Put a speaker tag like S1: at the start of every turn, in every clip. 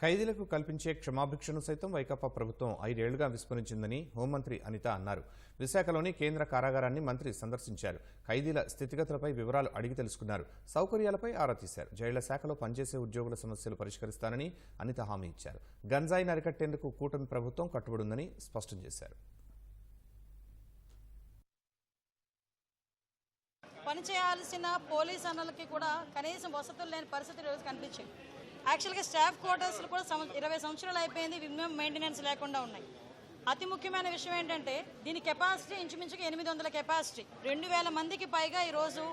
S1: ఖైదీలకు కల్పించే క్షమాభిక్షను సైతం వైకాపా ప్రభుత్వం ఐదేళ్ళుగా విస్మరించిందని హోంమంత్రి అనిత అన్నారు. విశాఖలోని కేంద్ర కారాగారాన్ని మంత్రి సందర్శించారు. ఖైదీల స్థితిగతులపై వివరాలు అడిగి తెలుసుకున్నారు. సౌకర్యాలపై ఆరా తీశారు. జైళ్ళ శాఖలో పనిచేసే ఉద్యోగుల సమస్యలు పరిష్కరిస్తానని అనిత హామీ ఇచ్చారు. గంజాయిని అరికట్టేందుకు కూటమి ప్రభుత్వం కట్టుబడుందని స్పష్టం చేశారు.
S2: పనిచేయాల్సిన పోలీస్ అన్నలకి కూడా కనీసం వసతులు లేని పరిస్థితులు ఈరోజు కనిపించింది యాక్చువల్గా స్టాఫ్ క్వార్టర్స్లు కూడా సంవ ఇరవై సంవత్సరాలు అయిపోయింది. మినిమం మెయింటెనెన్స్ లేకుండా ఉన్నాయి. అతి ముఖ్యమైన విషయం ఏంటంటే దీని కెపాసిటీ ఇంచుమించుగా ఎనిమిది వందల కెపాసిటీ రెండు వేల మందికి పైగా ఈరోజు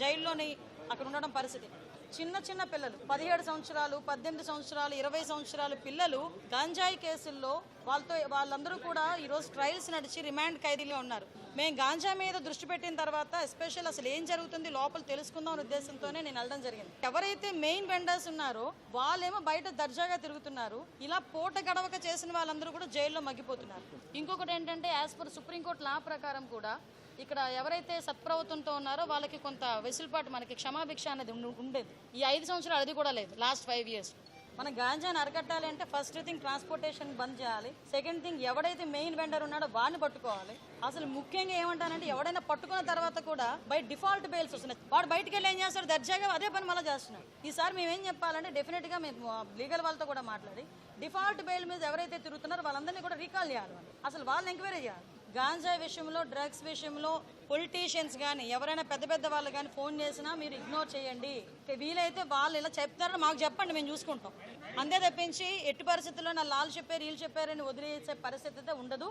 S2: జైల్లోని అక్కడ ఉండడం పరిస్థితి. చిన్న చిన్న పిల్లలు పదిహేడు సంవత్సరాలు పద్దెనిమిది సంవత్సరాలు ఇరవై సంవత్సరాలు పిల్లలు గాంజాయి కేసుల్లో వాళ్ళతో వాళ్ళందరూ కూడా ఈరోజు ట్రయల్స్ నడిచి రిమాండ్ ఖైదీలో ఉన్నారు. మేము గాంజా మీద దృష్టి పెట్టిన తర్వాత ఎస్పెషల్ అసలు ఏం జరుగుతుంది లోపల తెలుసుకుందాం అనే ఉద్దేశంతోనే నేను వెళ్ళడం జరిగింది. ఎవరైతే మెయిన్ వెండర్స్ ఉన్నారో వాళ్ళేమో బయట దర్జాగా తిరుగుతున్నారు. ఇలా పూట గడవక చేసిన వాళ్ళందరూ కూడా జైల్లో మగ్గిపోతున్నారు. ఇంకొకటి ఏంటంటే యాజ్ పర్ సుప్రీంకోర్టు లా ప్రకారం కూడా ఇక్కడ ఎవరైతే సత్ప్రవర్తనతో ఉన్నారో వాళ్ళకి కొంత వెసులుబాటు మనకి క్షమాభిక్ష అనేది ఉండేది. ఈ ఐదు సంవత్సరాలు అది కూడా లేదు లాస్ట్ ఫైవ్ ఇయర్స్ మన గాంజాని అరకట్టాలి అంటే ఫస్ట్ థింగ్ ట్రాన్స్పోర్టేషన్ బంద్ చేయాలి. సెకండ్ థింగ్ ఎవడైతే మెయిన్ వెండర్ ఉన్నాడో వాడిని పట్టుకోవాలి. అసలు ముఖ్యంగా ఏమంటానంటే ఎవడైనా పట్టుకున్న తర్వాత కూడా బై డిఫాల్ట్ బెయిల్స్ వస్తున్నాయి. వాడు బయటకు వెళ్ళి ఏం చేస్తాడు? దర్జాగా అదే పని మళ్ళీ చేస్తున్నాడు. ఈసారి మేము ఏం చెప్పాలంటే డెఫినెట్గా మేము లీగల్ వాళ్ళతో కూడా మాట్లాడి డిఫాల్ట్ బెయిల్ మీద ఎవరైతే తిరుగుతున్నారో వాళ్ళందరినీ కూడా రీకాల్ చేయాలి అసలు వాళ్ళని ఎంక్వైరీ చేయాలి. గాంజా విషయంలో డ్రగ్స్ విషయంలో పొలిటీషియన్స్ కానీ ఎవరైనా పెద్ద పెద్ద వాళ్ళు కానీ ఫోన్ చేసినా మీరు ఇగ్నోర్ చేయండి. వీలైతే వాళ్ళు ఇలా చెప్తారని మాకు చెప్పండి మేము చూసుకుంటాం. అంతే తప్పించి ఎట్టి పరిస్థితుల్లో నా లాల్ చెప్పారు వీళ్ళు చెప్పారని వదిలేసే పరిస్థితి అయితే ఉండదు.